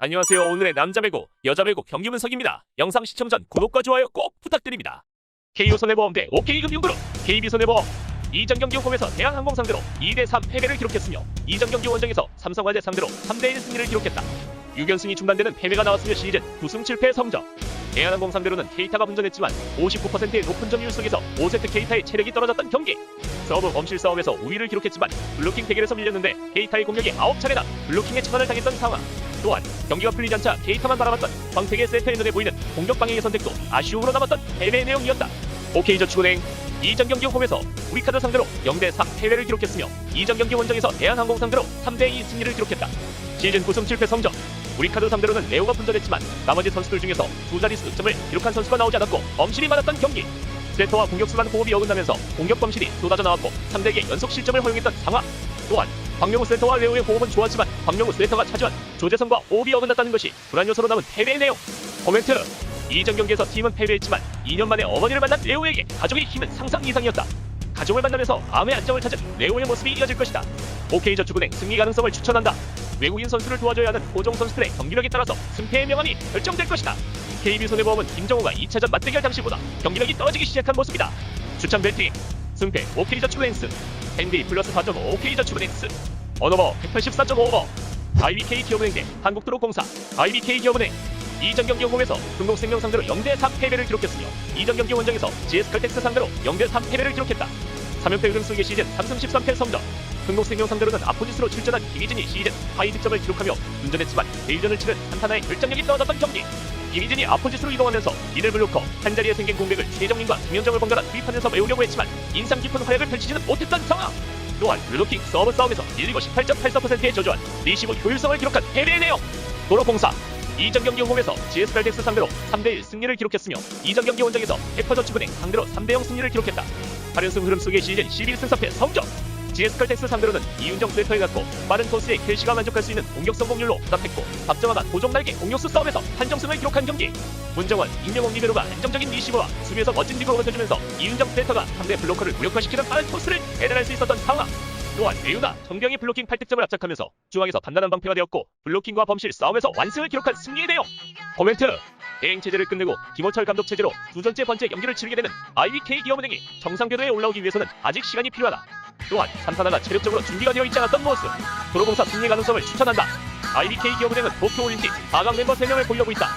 안녕하세요. 오늘의 남자 배구, 여자 배구 경기 분석입니다. 영상 시청 전 구독과 좋아요 꼭 부탁드립니다. KU 손해보험 대 OK금융그룹, KB손해보험 이전 경기 홈에서 대한항공 상대로 2대3 패배를 기록했으며 이전 경기 원정에서 삼성화재 상대로 3대1 승리를 기록했다. 6연승이 중단되는 패배가 나왔으며 시즌 9승 7패 성적. 대한항공 상대로는 케이타가 분전했지만 59%의 높은 점유율 속에서 5세트 케이타의 체력이 떨어졌던 경기. 서브 범실 싸움에서 우위를 기록했지만 블로킹 대결에서 밀렸는데 케이타의 공격이 9차례나 블로킹에 처단을 당했던 상황. 또한 경기가 풀리지 않자 케이타만 바라봤던 황택의 세트의 눈에 보이는 공격 방향의 선택도 아쉬움으로 남았던 패배의 내용이었다. OK저축은행 이전 경기 홈에서 우리카드 상대로 0대3 패배를 기록했으며 이전 경기 원정에서 대한항공 상대로 3대2 승리를 기록했다. 시즌 9승 7패 성적 우리카드 상대로는 레오가 분전했지만 나머지 선수들 중에서 두 자릿수 득점을 기록한 선수가 나오지 않았고 범실이 많았던 경기. 세터와 공격수 간 호흡이 어긋나면서 공격 범실이 쏟아져 나왔고 상대에게 연속 실점을 허용했던 상황 또한 박명우 세터와 레오의 호흡은 좋았지만 박명우 세터가 차지한 조재성과 호흡이 어긋났다는 것이 불안 요소로 남은 내용. 코멘트. 이전 경기에서 팀은 패배했지만 2년 만에 어머니를 만난 레오에게 가족의 힘은 상상 이상이었다 가족을 만나면서 마음의 안정을 찾은 레오의 모습이 이어질 것이다. OK저축은행 승리 가능성을 추천한다. 외국인 선수를 도와줘야 하는 고정 선수들의 경기력에 따라서 승패의 명암이 결정될 것이다. KB손해보험은 김정우가 2차전 맞대결 당시보다 경기력이 떨어지기 시작한 모습이다. 추천 배팅 승패 OK저축은행스 NBA 플러스 4.5 OK저축은행스 언어버 184.5버. IBK 기업은행 대 한국도로공사. IBK 기업은행 이전 경기 홈에서 등록생명 상대로 0대3 패배를 기록했으며 이전 경기 원정에서 GS칼텍스 상대로 0대3 패배를 기록했다. 3연패 흐름 속의 시즌 3승 13패 성적. 등록생명 상대로는 아포지스로 출전한 김희진이 시즌 하이 득점을 기록하며 운전했지만 내일전을 치른 한타나의 결정력이 떨어졌던 경기. 김희진이 아포지스로 이동하면서 이들 블로커 한자리에 생긴 공백을 최정민과 김현정을 번갈아 투입하면서 메우려고 했지만 인상 깊은 활약을 펼치지는 못했던 상황. 또한 블로킹 서브 싸움에서 1리고 18.84%의 저조한 리시브 효율성을 기록한 패배의 내용. 도로공사 이전 경기 홈에서 GS칼텍스 상대로 3대1 승리를 기록했으며 이전 경기 원정에서 해커저축은행 상대로 3대0 승리를 기록했다. 8연승 흐름 속의 시즌 11승 4패 성적! GS칼텍스 상대로는 이윤정 세터에 갖고 빠른 토스의 킬시가 만족할 수 있는 공격 성공률로 부답했고 박정화가 도적 날개 공격수 싸움에서 한정승을 기록한 경기! 문정원, 임명홍 리베로가 안정적인 리시버와 수비에서 멋진 리버로 버텨주면서 이윤정 세터가 상대 블로커를 무력화시키는 빠른 토스를 배달할 수 있었던 상황 또한 외유나 정병이 블로킹 8득점을 압착하면서 중앙에서 단단한 방패가 되었고 블로킹과 범실 싸움에서 완승을 기록한 승리의 내용 코멘트 대행 체제를 끝내고 김호철 감독 체제로 두 번째 번째 경기를 치르게 되는 IBK 기업은행이 정상 궤도에 올라오기 위해서는 아직 시간이 필요하다. 또한 산타나가 체력적으로 준비가 되어 있지 않았던 모습 도로공사 승리 가능성을 추천한다. IBK 기업은행은 도쿄올림픽 4강 멤버 3명을 보유하고 있다.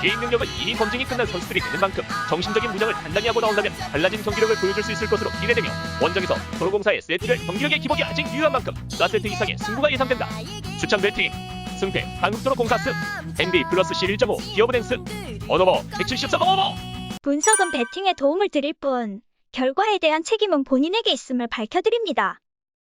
개인 능력은 이미 검증이 끝난 선수들이 되는 만큼 정신적인 무장을 단단히 하고 나온다면 달라진 경기력을 보여줄 수 있을 것으로 기대되며 원정에서 도로공사의 세트별 경기력의 기복이 아직 유효한 만큼 4세트 이상의 승부가 예상된다. 추천 배팅 승패 한국도로공사 승 NBA 플러스 11.5 기업은행 승 언어버 173어버 분석은 배팅에 도움을 드릴 뿐, 결과에 대한 책임은 본인에게 있음을 밝혀드립니다.